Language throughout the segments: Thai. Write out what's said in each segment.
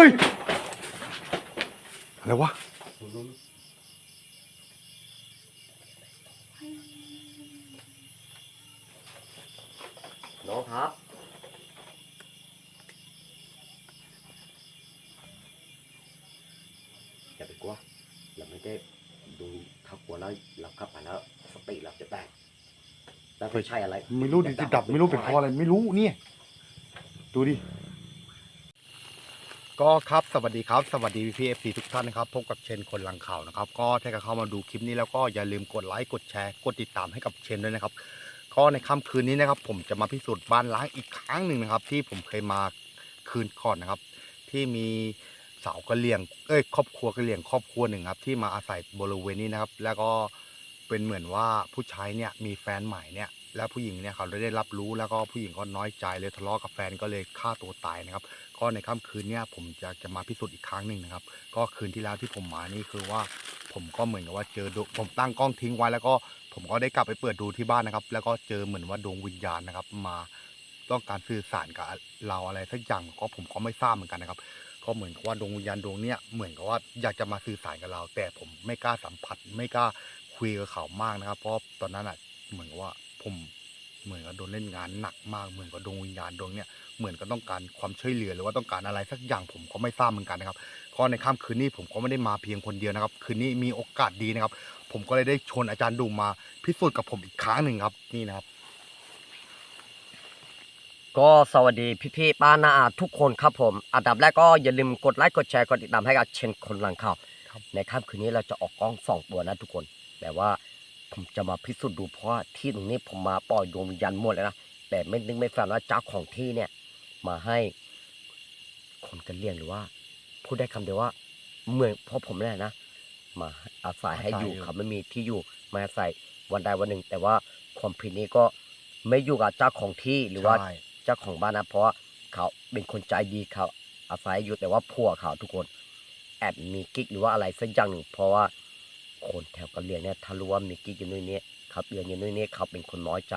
ฮ้ย อะไรวะ น้องครับ อย่าไปกลัว เราไม่ได้ดูถ้ากลัวแล้วเราเข้าไปแล้ว สติเราจะแตกแล้วไม่ใช่อะไรไม่รู้ดิจะดับไม่รู้เป็นเพราะอะไร ไม่รู้เนี่ย ดูดิ ก็ครับสวัสดีครับสวัสดีพี่เอฟซีทุกท่านนะครับพบกับเชนคนหลังข่าวนะครับก็ถ้าเกิดเข้ามาดูคลิปนี้แล้วก็อย่าลืมกดไลค์กดแชร์กดติดตามให้กับเชนด้วยนะครับก็ในค่ำคืนนี้นะครับ ผมจะมาพิสูจน์บ้านล้างอีกครั้งหนึ่งนะครับ ที่ผมเคยมาคืนก่อนนะครับ ที่มีสาวกระเหรี่ยงเอ้ยครอบครัวกระเหรี่ยงครอบครัวหนึ่งครับ ที่มาอาศัยบริเวณนี้นะครับ แล้วก็เป็นเหมือนว่าผู้ชายเนี่ยมีแฟนใหม่เนี่ยแล้วผู้หญิงเนี่ยเขาได้รับรู้แล้วก็ผู้หญิงก็น้อยใจเลยทะเลาะกับแฟนก็เลยฆ่าตัวตายนะครับ ก็ในค่ำคืนเนี่ยผมจะจะมาพิสูจน์อีกครั้งหนึ่งนะครับ ก็คืนที่แล้วที่ผมมานี่คือว่าผมก็เหมือนกับว่าเจอดวงผมตั้งกล้องทิ้งไว้แล้วก็ผมก็ได้กลับไปเปิดดูที่บ้านนะครับ แล้วก็เจอเหมือนว่าดวงวิญญาณนะครับ มาต้องการสื่อสารกับเราอะไรสักอย่างก็ผมก็ไม่ทราบเหมือนกันนะครับ ก็เหมือนกับว่าดวงวิญญาณดวงเนี้ยเหมือนกับว่าอยากจะมาสื่อสารกับเรา แต่ผมไม่กล้าสัมผัส ไม่กล้าคุยกับเขามากนะครับ เพราะตอนนั้นอะเหมือนกับว่าผม เหมือนกับโดนเล่นงานหนักมากเหมือนกับดวงวิญญาณดวงเนี้ยเหมือนกับต้องการความช่วยเหลือหรือว่าต้องการอะไรสักอย่างผมก็ไม่ทราบเหมือนกันนะครับก็ในค่ำคืนนี้ผมก็ไม่ได้มาเพียงคนเดียวนะครับ คืนนี้มีโอกาสดีนะครับ ผมก็เลยได้ชวนอาจารย์ดูมาพิสูจน์กับผมอีกครั้งหนึ่งครับนี่นะครับ ก็สวัสดีพี่ๆป้านาอาทุกคนครับผมอันดับแรกก็อย่าลืมกดไลค์กดแชร์กดติดตามให้กับเชนคนหลังข่าวครับในค่ำคืนนี้เราจะออกกล้องสองตัวนะทุกคนแต่ว่า ผมจะมาพิสูจน์ดูเพราะว่าที่ตรงนี้ผมมาปล่อยดวงวิญญาณหมดเลยนะแต่ไม่นึกไม่ฝันว่าเจ้าของที่เนี่ย มาให้คนกันเลี้ยงหรือว่าพูดได้คำเดียวว่าเหมือนเพราะผมเนี่ยนะมาอาศัยให้อยู่อาศัยอยู่เขาไม่มีที่อยู่มาอาศัยวันใดวันหนึ่ง แต่ว่าความผิดนี้ก็ไม่อยู่กับเจ้าของที่หรือว่าใช่เจ้าของบ้านนะเพราะว่าเขาเป็นคนใจดีเขาอาศัยอยู่แต่ว่าพัวเขาทุกคน แอบมีกิ๊กหรือว่าอะไรสักอย่างหนึ่งเพราะว่า คนแถวกะเหรี่ยงเนี่ยถ้ารู้ว่ามีกิ๊กอยู่นู่นนี่เขาเตือนอยู่นู่นนี่เขาเป็นคนน้อยใจ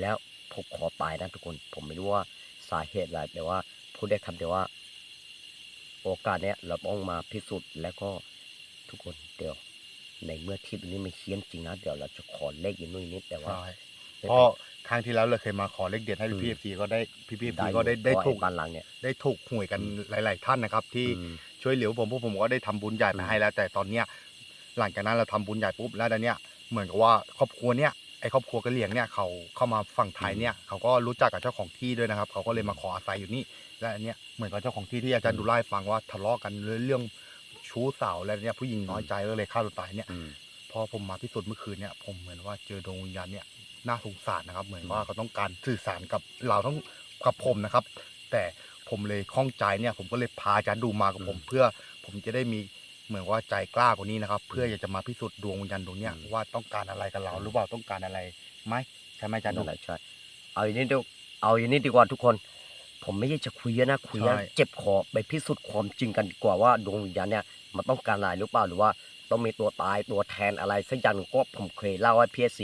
แล้วผมขอตายนะทุกคน ผมไม่รู้ว่าสาเหตุอะไรแต่ว่าพูดได้คำเดียวว่า โอกาสเนี้ยเราต้องมาพิสูจน์แล้วก็ทุกคนเดี๋ยว ในเมื่อที่ตรงนี้ไม่เฮี้ยนจริงนะเดี๋ยวเราจะขอเลขอยู่นู่นนี่แต่ว่าใช่เพราะครั้งที่แล้วเราเคยมาขอเลขเด็ดให้อืมพี่เอฟซีก็ได้พี่พี่ได้ก็ได้ได้เพราะถูกอ้บ้านหลังเนี่ยได้ถูกหวยกันหลาย ๆ ท่านนะครับ ที่อืมช่วยเหลือผมพวกผมก็ได้ทำบุญใหญ่ไปอืมให้แล้ว แต่ตอนเนี้ย หลังจากนั้นเราทำบุญใหญ่ปุ๊บแล้วตอนเนี้ยเหมือนกับว่าครอบครัวเนี้ยไอ้ครอบครัวกะเหรี่ยงเนี่ยเขาเข้ามาฝั่งไทยเนี่ยเขาก็รู้จักกับเจ้าของที่ด้วยนะครับ เขาก็เลยมาขออาศัยอยู่นี่และอันเนี้ยเหมือนกับเจ้าของที่ที่อาจารย์ดูไล่าให้ฟังว่าทะเลาะกันเรื่องชู้สาวอะไรเนี่ยผู้หญิงน้อยใจก็เลยฆ่าตัวตายเนี่ยอืมพอผมมาพิสูจน์เมื่อคืนเนี่ยผมเหมือนว่าเจอดวงวิญญาณเนี่ยน่าสงสารนะครับ เหมือนว่าเขาต้องการสื่อสารกับเราทั้งกับผมนะครับ แต่ผมเลยข้องใจเนี่ยผมก็เลยพาอาจารย์ดูมากับผม เพื่อผมจะได้มี เหมือนว่าใจกล้ากว่านี้นะครับ เพื่ออยากจะมาพิสูจน์ดวงวิญญาณดวงเนี้ยว่าต้องการอะไรกับเราหรือว่าต้องการอะไรไหมใช่ไหมอาจารย์ดูนั่นแหละใช่เอาอย่างนี้ดีเอาอย่างนี้ดีกว่าทุกคน ผมไม่ใช่จะคุยเยอะนะคุยเยอะใช่ เจ็บคอไปพิสูจน์ความจริงกันดีกว่าว่าดวงวิญญาณเนี่ยมันต้องการอะไรหรือเปล่าหรือว่าต้องมีตัวตายตัวแทนอะไรสักอย่างหนึ่งก็ผมเคยเล่าให้พีเอส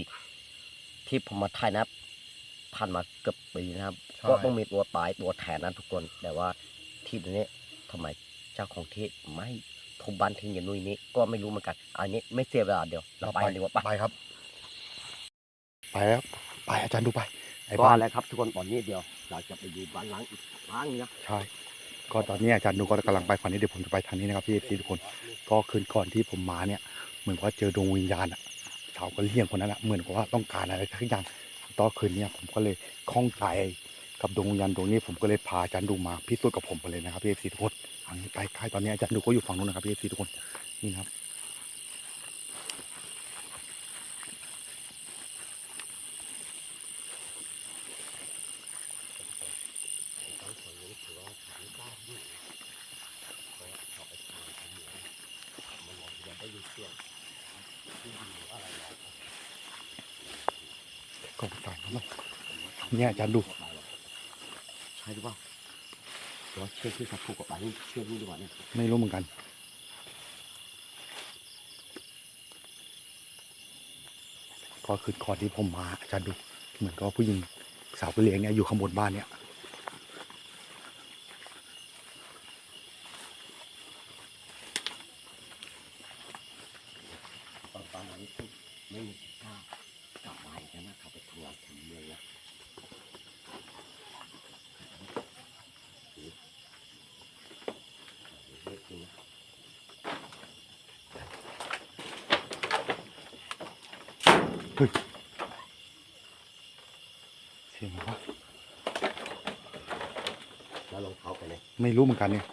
ที่ผมมาถ่ายนะผ่านมาเกือบปีนะครับ ใช่ ก็ต้องมีตัวตายตัวแทนนะทุกคนแต่ว่าที่ตรงนี้ทำไมเจ้าของที่ไม่ ทุบบ้านทิ้งอย่างนู้นอย่างนี้ ก็ไม่รู้เหมือนกัน อันนี้ไม่เสียเวลาเดี๋ยวเราไปกันดีกว่าไปไปครับ ไปแล้วไปอาจารย์ดูไปไอ้ก็บ้านอะไรครับทุกคนตอนนี้เดียวเราจะไปดูบ้านหล้างอีกครั้งนะใช่ ก็ตอนนี้อาจารย์ดูก็กำลังไปฝั่งนี้เดี๋ยวผมจะไปทางนี้นะครับพี่เอฟซีทุกคน ก็คืนก่อนที่ผมมาเนี่ยเหมือนว่าเจอดวงวิญญาณอะชาวกะเหรี่ยงคนนั้นอะเหมือนกับว่าต้องการอะไรสักอย่างตอนคืนเนี้ผมก็เลยคล้องใจกับดวงวิญญาณดวงนี้ผมก็เลยพาอาจารย์ดูมาพิสูจน์กับผมไปเลยนะครับพี่เอฟซีทุกคน อันนี้ไปใกล้ตอนนี้อาจารย์ดูก็อยู่ฝั่งนู้นนะครับพี่เอฟซีทุกคนนี่ครับก็ตายแล้วเนี่ยอาจารย์ดูใช่หรือเปล่า หรือว่าเชือกที่เขาผูกกับไปนี่เชือกนี่ดีกว่าเนี่ยไม่รู้เหมือนกัน ก็คือคอที่ผมมาอาจารย์ดู เหมือนกับว่าผู้หญิงสาวผู้เลี้ยงเนี่ยอยู่ข้างบนบ้านเนี่ย อนนี้คือไม่มีกล้ากลับมาอีกแล้วนะเขาไปทำงานทำเมืองนะเฮ้ยจริงนะ เสียงอะไรวะ แล้วรองเท้าไปไหน ไม่รู้เหมือน กันเนี่ย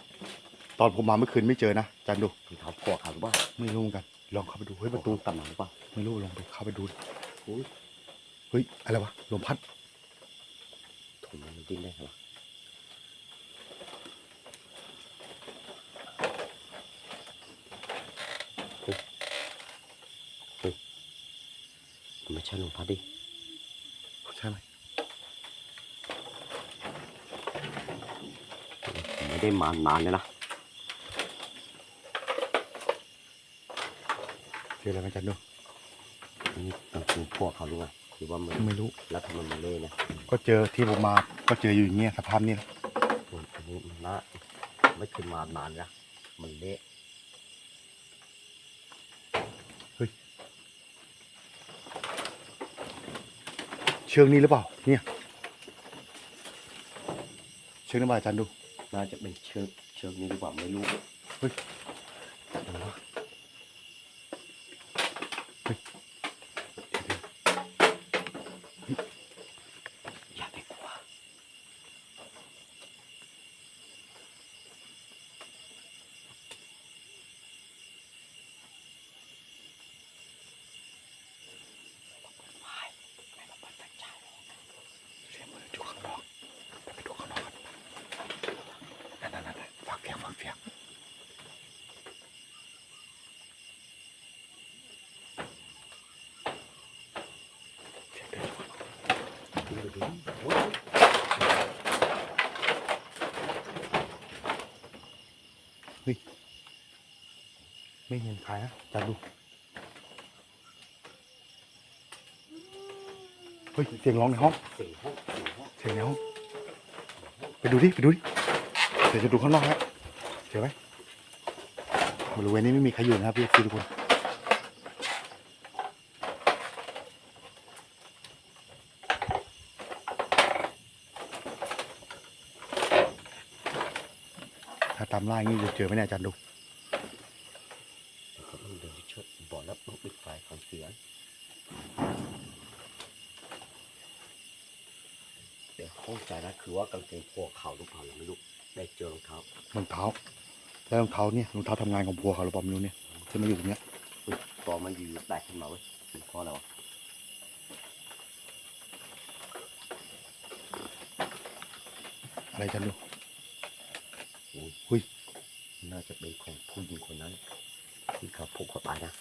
ตอนผมมาเมื่อคืนไม่เจอนะอาจารย์ดูรองเท้าพวกเขาหรือเปล่าไม่รู้เหมือนกัน ลองเข้าไปดูเฮ้ยประตูกลับมาหรือเปล่าไม่รู้ลองไปเข้าไปดูดิอุ้ยเฮ้ยอะไรวะลมพัดถุงมันดิ้นได้เหรอเฮ้ยเฮ้ยมันไม่ใช่ลมพัดดิ ใช่ไหม ผม ไม่ได้มานานเลยนะเจออะไรไหมอาจารย์ดูนี่ต้องคือพวกเขาหรือไงหรือว่ามันไม่รู้แล้วทำไมมันเละนะก็เจอที่ผมมาก็เจออยู่อย่างเงี้ยสภาพนี้แหละโอ้ยอันนี้มันละไม่เคยมานานนะมันเละเชือกนี้หรือเปล่าเนี่ยเชือกนี้มาอาจารย์ดู น่าจะเป็นเชือกเชือกนี้หรือเปล่าไม่รู้เฮ้ยอะไรวะ อย่าไปกลัว เสียงมืออยู่ข้างนอกไปดูข้างนอกกันนั่นนั่นนั่นฟังเสียงฟังเสียงเสียงเดินอยู่ข้างนอก ดูดูโอ้ย ไม่เห็นใครนะจัดดู เฮ้ย เสียงร้องในห้อง เสียงห้องเสียงในห้อง ไปดูดิ ไปดูดิ เดี๋ยวจะดูข้างนอกฮะเจอไหมบริเวณนี้ไม่มีใครอยู่นะครับพี่ทุกคนาตามล่าอย่างนี้จะเจอไหมเนี่ยอาจารย์ดูเขาต้องเดินเชิดบอกแล้วต้องปิดไฟฟังเสียงเดี๋ยวห้องใจนะคือว่ากางเกงพวกเขาหรือเปล่าเราไม่รู้ได้เจอรองเท้ารองเท้าแล้วรองเท้าเนี่ยรองเท้าทำงานของบัวเขาหรือเปล่าไม่รู้เนี่ยที่มาอยู่ตรงเนี้ยอุ๊ยตอมันอยู่แตกขึ้นมาเว้ยเป็นเพราะอะไรวะอะไรอาจารย์ดูอุ้ย หุ้ยน่าจะเป็นของผู้หญิงคนนั้น ที่เขาผูกคอตายนะ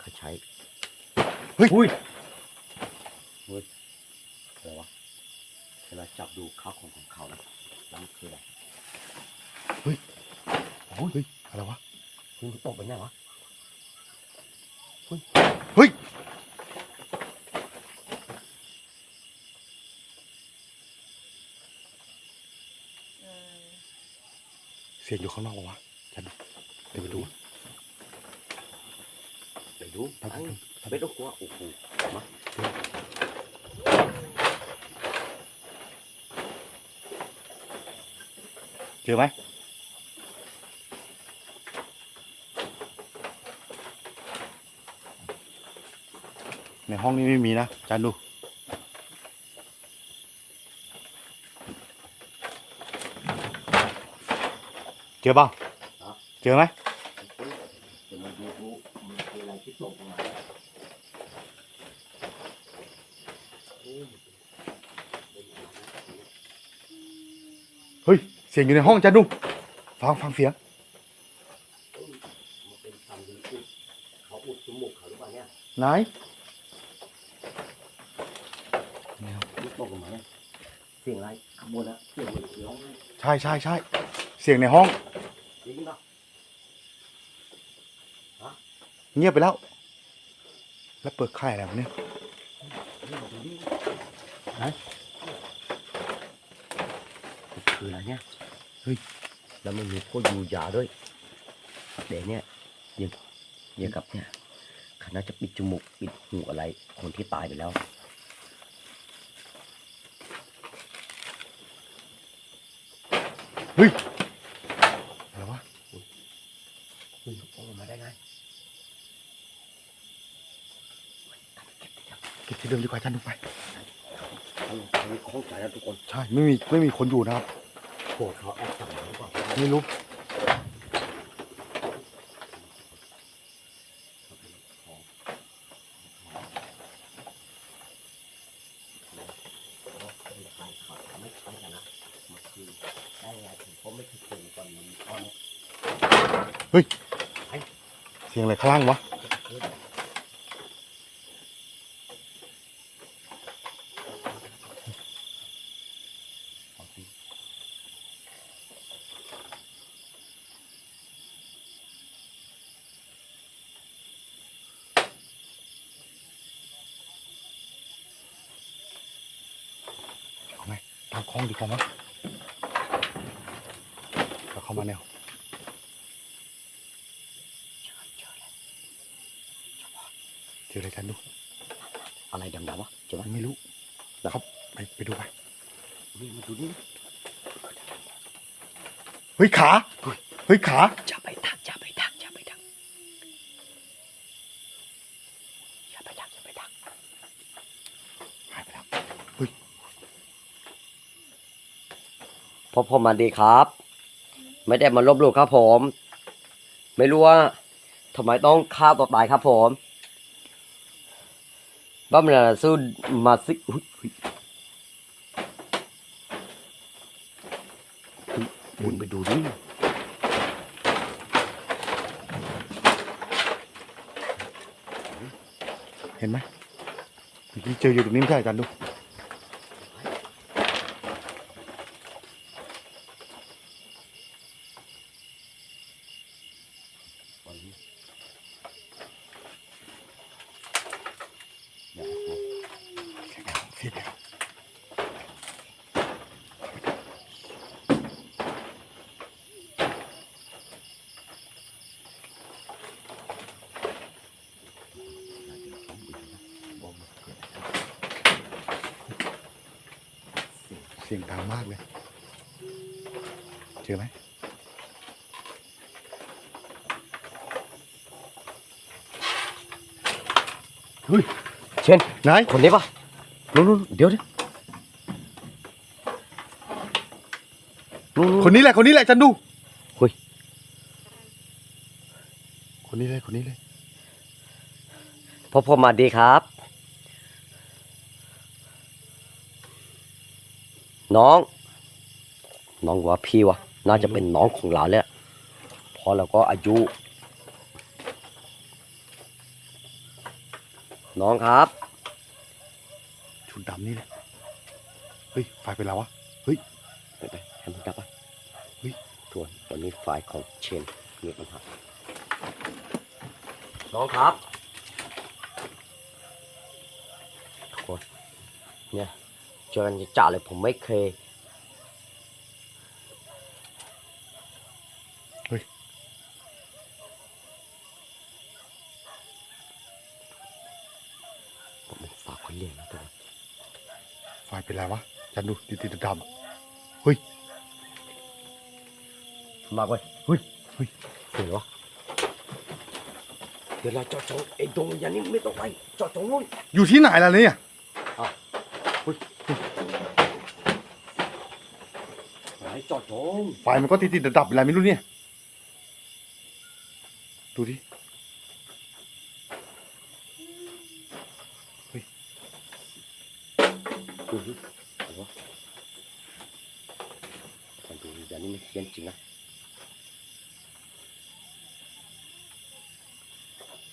เขาใช้เฮ้ยอุ้ยเฮ้ยอะไรวะเวลาจับดูข้าวของของเขานะแล้วมันคืออะไรเฮ้ยอะไรวะเฮ้ยมันตกไปไหนวะเฮ้ย เสียงอยู่ข้างนอกปะวะอาจารย์ดูเดี๋ยวไปดูไปดูไปไปไปไปไม่ต้องกลัวโอ้โหมาเจอไหมในห้องนี้ไม่มีนะอาจารย์ดู อเปล่าเจอไหมเฮ้ย เสียงอยู่ในห้องจ้าดุฟังฟังเสียงไหน สียงอะไรข้างบนนะเสียงเหมือนร้องใช่ใช่ใช่เสียงในห้อง จริงปะเงียบไปแล้ว แล้วเปิดค่ายอะไรวะเนี่ยไหนคืออะไรเนี่ยเฮ้ยแล้วมันมีพวกยูยาด้วยเดี๋ยวเนี่ยยังยังกับเนี่ยเขาน่าจะปิดจมูกปิดหูอะไรคนที่ตายไปแล้ว เฮ้ยอะไรวะเฮ้ยออกมาได้ไงเก็บที่เดิมดีกว่าอาจารย์ดูไปทางทางนี้ข้องใจนะทุกคน ใช่ไม่มีไม่มีคนอยู่นะครับพวกเขาแอบสั่งหรือเปล่าไม่รู้ ไม่ใช่กันนะมันคือได้ไงผมก็ไม่เคยเจอก่อนมันตอน เสี ยงอะไรข้างล่างวะ เอาไงตามคลองดีกว่ามั้งเราเข้ามาแนวเจ ออะไรกันดู อะไรดำๆวะเจอไหมไม่รู้นะครับไปไปดูไปนี่มาดูนี่เฮ้ยขาเฮ้ยขาอย่าไปทักอย่าไปทักอย่าไปทักอย่าไปทักอย่าไปทักหายไปแล้วพ่อพ่อมาดีครับ ไม่ได้มาลบหลู่ครับผม ไม่รู้ว่าทำไมต้องฆ่าตัวตายครับผม บ้ามันอะไรสู้มาสิอุ๊ยอุ๊ยอุ๊ยบุญไปดูดิเห็นไหมเมื่อกี้เจออยู่ตรงนี้ไม่ใช่อาจารย์ดู เสียงแล้วเสียงดังมากเลย เจอไหม เฮ้ย เช่น ไหนคนนี้ปะนู่นนู่นเดี๋ยวเดี๋ยวนู่นคนนี้แหละคนนี้แหละอาจันดูเฮ้ยคนนี้เลยคนนี้เลยพ่อพ่อมาดีครับ น้อง น้องว่าพี่วะน่าจะเป็นน้องของเราแหละเพราะเราก็อายุ น้องครับ ชุดดำนี่แหละ เฮ้ยไฟเป็นแล้ววะไปไปให้มันกลับไปเฮ้ยทวนตอนนี้ไฟล์ของเชนมีปัญหาน้องครับ ทุกคน เนี่ยเจอกันจะจ่าเลยผมไม่เคย ผมเป็นฝากคนเลี้ยงนะตัว ไฟ เป็นแล้ววะอาจันดูติดติดดำๆอะมาเว้ยเฮ้ยเฮ้ยเห็นวะเดี๋ยวเราเจาะจงไอ้ดวงวิญญาณนี้ไม่ต้องไปเจาะจงนู่นอยู่ที่ไหนล่ะเนี่ยไหนเจาะจงไฟมันก็ติดติดดับๆอะไรไม่รู้เนี่ย ดูดิดู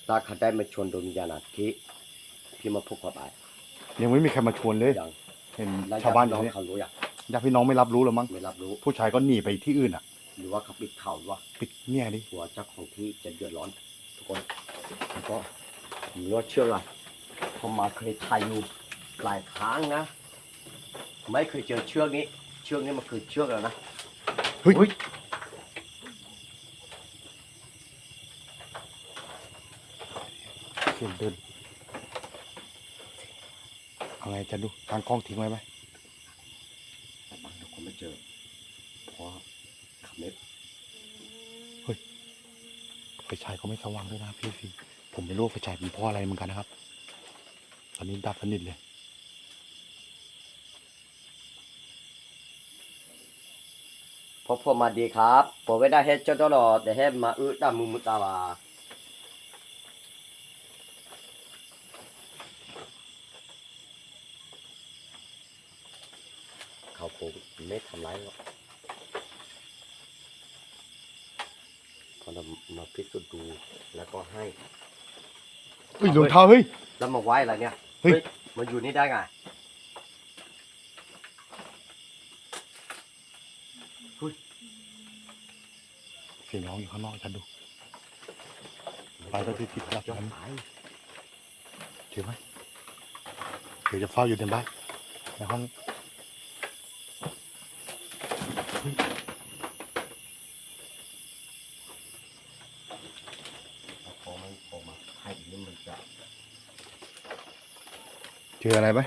ถ้าเขาได้มาชวนดวงวิญญาณอะที่ที่มาพูดขอตายยังไม่มีใครมาชวนเลย ยังเห็นแล้วชาวบ้านอน้ยู่องเนี่ยเขารู้ยังญาติพี่น้องไม่รับรู้หรอมั้ง ไม่รับรู้ ผู้ชายก็หนีไปที่อื่นอะ หรือว่าเขาปิดข่าวหรือว่าปิดเนี่ยดิกลัวเจ้าของที่จะเดือดร้อน ทุกคนแล้วก็ผมรู้ว่าเชื่ออะไรผมมาเคยถ่ายอยู่หลายครั้งนะ ไม่เคยเจอเชือกนี้ เชือกนี้มันคือเชือกแล้วนะ เฮ้ย เเสียงเดินเอาไงจะดูทางกล้องทิ้งไว้ไหมแต่บางทุกคนไม่เจอเพราะขับเล็บไฟฉายก็ไม่สว่างด้วยนะพี่ซีผมไม่รู้ว่าไฟฉายเป็นเพราะอะไรเหมือนกันนะครับ ตอนนี้ดับสนิทเลยพบผมมาดีครับผมไม่ได้เฮ็ดเจ้าตลอดแต่เฮ็ดมาอึดดามุมุตาวา เขาผมไม่ทำร้ายหรอกพอเรามาพิสูจน์ดูแล้วก็ให้เฮ้ยรองเท้าเฮ้ย แล้วมาไว้อะไรเนี่ย เฮ้ยมาอยู่นี่ได้ไงเสียงร้องอยู่ข้างนอกฉันดู ไปก็ที่ติดดับจะนั้นไปเจอไหมเดี๋ยวจะเฝ้าอยู่ในบ้านในห้อง พอมันออกมาให้นี่มันจะ เจออะไรไหม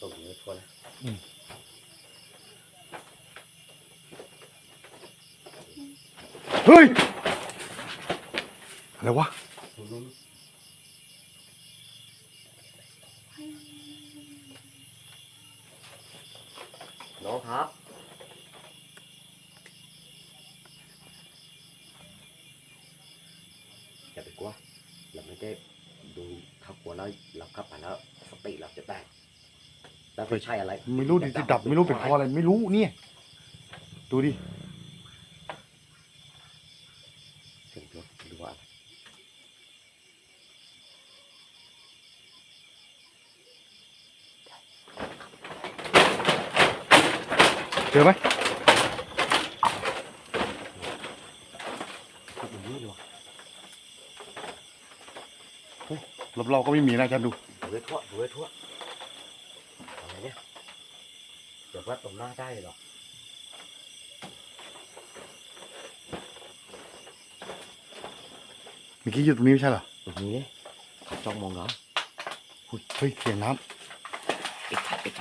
ส่งเนื้อทั่วนะ เฮ้ยอะไรวะ น้องครับ อย่าไปกลัวเราไม่ได้ดูถ้ากลัวแล้วเรากลับไปแล้วสติเราจะแตกแล้วไม่ใช่อะไร ไม่รู้ดิจะดับไม่รู้เป็นเพราะอะไรไม่รู้เนี่ย ดูดิ เสียงรถหรือว่าอะไร เจอไหม พูดอย่างนี้เลยวะ รอบๆก็ไม่มีนะฉันดู ดูให้ทั่วดูให้ทั่วอะไรเนี่ยเดี๋ยวว่าตรงหน้าได้เหรอ เมื่อกี้อยู่ตรงนี้ไม่ใช่เหรอตรงนี้เนี่ยเขาจ้องมองเราอุ๊ยเฮ้ยเสียงน้ปิดไฟปิดไฟ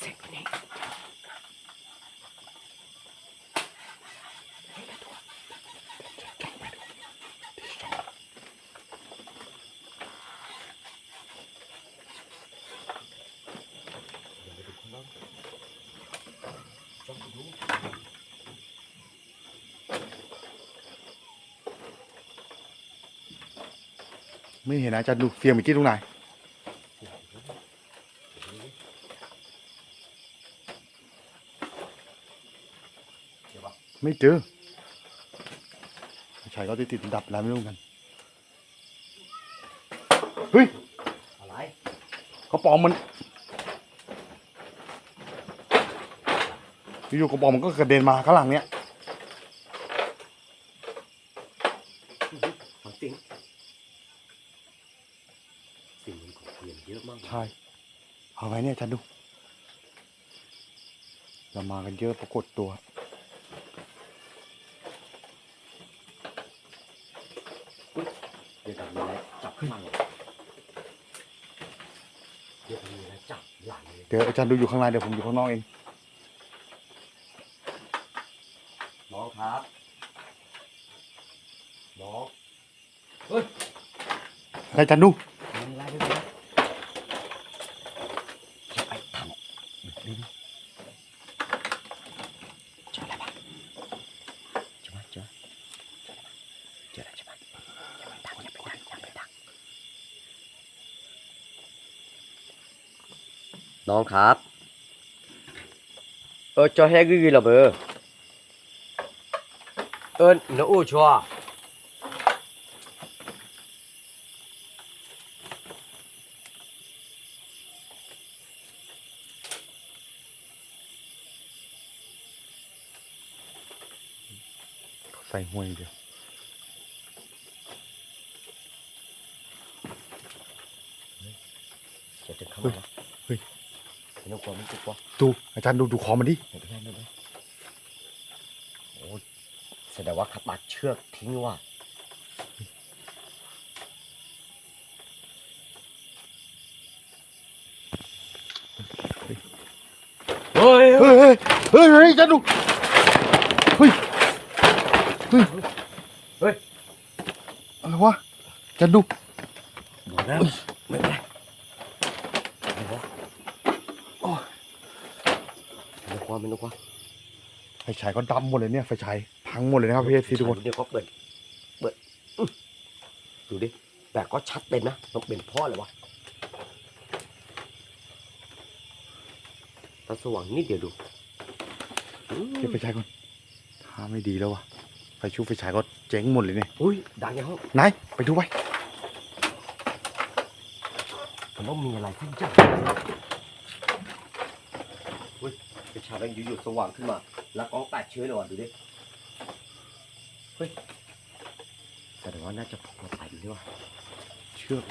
เสียงคนนี้ เดี๋ยวไปดูข้างนอกจ้องดูำ ไม่เห็นนะจันดูเสียงเมื่อกี้ตรงไหนไม่เจอไฟฉายก็ติดติดดับแล้วไม่รู้กัน เฮ้ย อะไรกระป๋องมันอยู่กระป๋องมันก็กระเด็นมาข้างหลังเนี้ย ฟังเสียงเสิ่งมันของเปลี่ ยนเยอะมากเลยใช่เอาไว้เนี่ยจันดูเรามากันเยอะปรากฏตัว เดี๋ยวจะมีอะไรจับข้างหลังเดี๋ยวจะมีอะไรจับหลังเลยเดี๋ยวอาจารย์ดูอยู่ข้างในเดี๋ยวผมอยู่ข้างนอกเองน้องครับน้องอะไรอาจารย์ดู องครับ เออจอแฮกึกละเบอเอินนออู้ชัวใส่ห่วยเดียวจะจะเข้ามา ไม่ต้องกลัวไม่ต้องกลัวดูอาจารย์ดูดูคอมันดิไม่เป็นไรไม่เป็นไรโอ้แสดงว่าเขาตัดเชือกทิ้งว่ะเฮ้ยเฮ้ยเฮ้ยเฮ้ยเฮ้ยอาจารย์ดูเฮ้ยเฮ้ยเฮ้ยอะไรวะอาจารย์ดูดูนะไม่เป็นไรไม่เป็นไร โอ้ย ไม่ต้องกลัวไม่ต้องกลัว ไฟ ฉายก็ดำหมดเลยเนี่ยไฟฉายพังหมดเลยนะครับพี่เอฟซีทุกคนเดี๋ยวก็เปิดเปิดอื้อดูดิแต่ก็ชัดเต็มนะต้องเป็นพ่อเลยวะตาสว่างนิดเดียวดูอืมเก็บไฟฉายก่อนถ้าไม่ดีแล้ววะไฟชูไฟฉายก็เจ๊งหมดเลยเนี่ยอุ้ยดังในห้องไหนไปดูไปมันต้องมีอะไรขึ้นจ้าอุ้ยไฟฉายมันอยู่ๆสว่างขึ้นมาแล้วก็แปดเชื้อเลยว่ะดูดิ เฮ้ยแสดงว่าน่าจะพกมาไปนี่ว่ะเชือก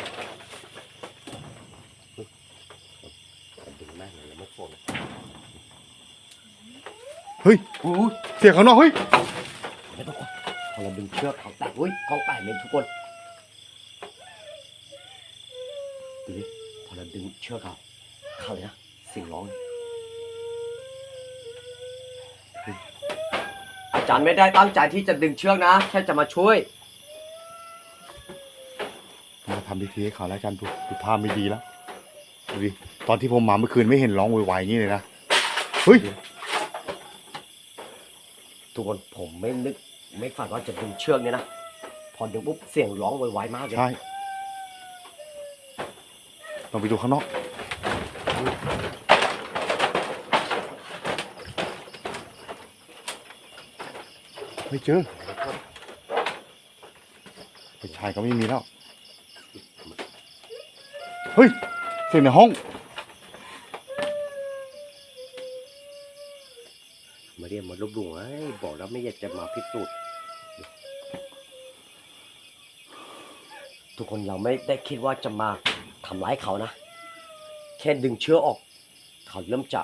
แต่ดึงแม่งเลยแล้วไม่โฟนเฮ้ยอุ้ยเสียงข้างนอกเฮ้ยไม่ต้องกลัวพอเราดึงเชือกเขาแตกอุ้ยกองแตกเลยทุกคนดูดิพอเราดึงเชือกเขาเขาเลยนะเสียงร้องเฮ้ย อาจารย์ไม่ได้ตั้งใจที่จะดึงเชือกนะ แค่จะมาช่วยมาทำพิธีให้เขาแล้วอาจารย์ดูดูท่าไม่ดีแล้วดูดิตอนที่ผมมาเมื่อคืนไม่เห็นร้องโวยวายอย่างนี้เลยนะเฮ้ยทุกคนผมไม่นึกไม่ฝันว่าจะดึงเชือกเนี่ยนะพอดึงปุ๊บเสียงร้องไวๆมากเลยใช่ลองไปดูข้างนอก ไม่เจอไฟฉายก็ไม่มีแล้ว เฮ้ย เสียงในห้อง มาเรียกมาลบหลู่ไอ้บอกแล้วไม่อยากจะมาพิสูจน์ทุกคนเราไม่ได้คิดว่าจะมาทำร้ายเขานะ แค่ดึงเชือกออก เขาเริ่มจะ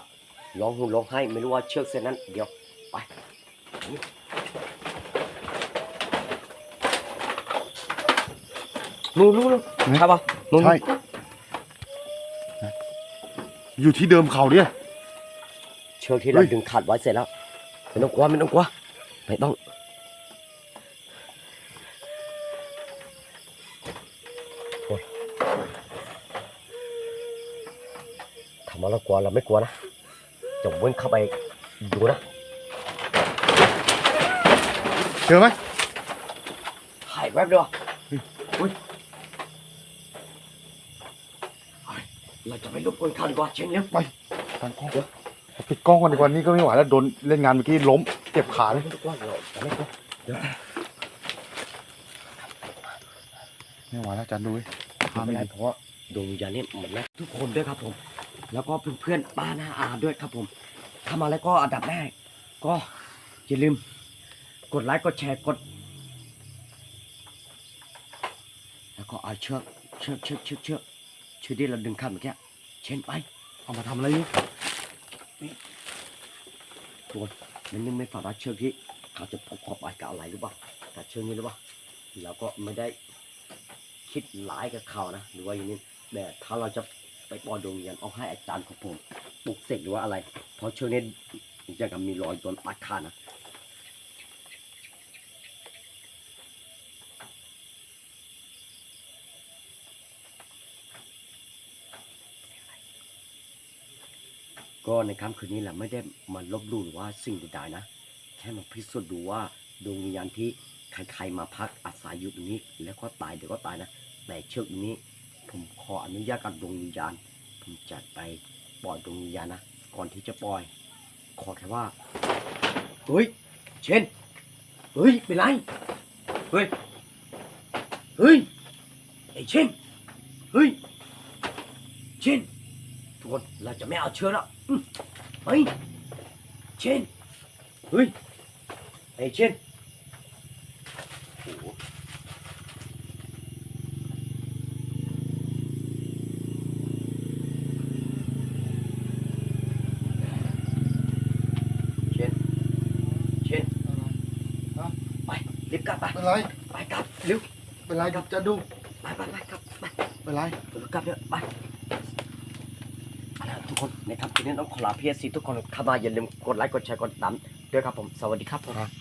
ร้องห่มร้องไห้ไม่รู้ว่าเชือกเส้นนั้น เดี๋ยวไป นู่นนู่นนู่นไหนใช่ปะนู่นใช่อยู่ที่เดิมเขาเนี่ยเชือกที่เราเฮ้ยดึงขัดไว้เสร็จแล้วไม่ต้องกลัวไม่ต้องกลัวไม่ต้องโอ๊ยทำมาแล้วกลัวเราไม่กลัวนะจะเว้นเข้าไปดูนะเจอไหมหายแวบด้วยวะเฮ้ยอุ้ยเฮ้ย เราจะไปรบกวนเขาดีกว่าเชงเร็วตั้งกล้องปิดกล้องก่อนดีกว่านี่ก็ไม่ไหวแล้วโดนเล่นงานเมื่อกี้ล้มเจ็บขาเลยไม่ต้องกลัวเราจะไม่กลัวไม่ไหวแล้วอาจารย์ดูเว้ยไม่พาเป็ไม่นไรดีเพราะว่าดวงวิญญาณนี่หมดแล้วทุกคนด้วยครับผม แล้วก็เพื่อนๆป้าหน้าอาด้วยครับผมถ้ามาแล้วก็อันดับแรกก็อย่าลืม กดไลค์กดแชร์กด แล้วก็เอาเชือกเชือกเชือกเชือกเชือกเชือกที่เราดึงข้ามเมื่อกี้เช่นไปเอามาทำอะไรนี่ตัวมันนึกไม่ฝันว่าเชือกที่เขาจะพกเข้าไปกับอะไรหรือเปล่าแต่เชือกนี้หรือเปล่าเราก็ไม่ได้คิดร้ายกับเขานะ หรือว่าอย่างนี้แต่ถ้าเราจะไปปล่อยดวงวิญญาณเอาให้อาจารย์ของผมปลุกเสกหรือว่าอะไร เพราะเชือกนี้ยังกับมีรอยโดนปัดขาดนะ ก็ในค่ำคืนนี้แหละไม่ได้มาลบลู่หรือว่าสิ่งใดๆนะ แค่มาพิสูจน์ดูว่าดวงวิญญาณที่ใครๆมาพักอาศัยอยู่ตรงนี้แล้วก็ตายเดี๋ยวก็ตายนะแต่เชือกนี้ ผมขออนุญาตกับดวงวิญญาณ ผมจะไปปล่อยดวงวิญญาณนะก่อนที่จะปล่อย ขอแค่ว่าเฮ้ยเช่นเฮ้ยเป็นไรเฮ้ยเฮ้ยไอ้เช่นเฮ้ยเช่น ทุกคนเราจะไม่เอาเชือกแล้วอืมเฮ้ยเช่นเฮ้ยไอ้เช่ นะคนในทำนี้ต้องขอลาพีเอสซีทุกคนเข้ามาอย่าลืมกดไลค์กดแชร์กดติดตามด้วยครับผมสวัสดีครับผมครับ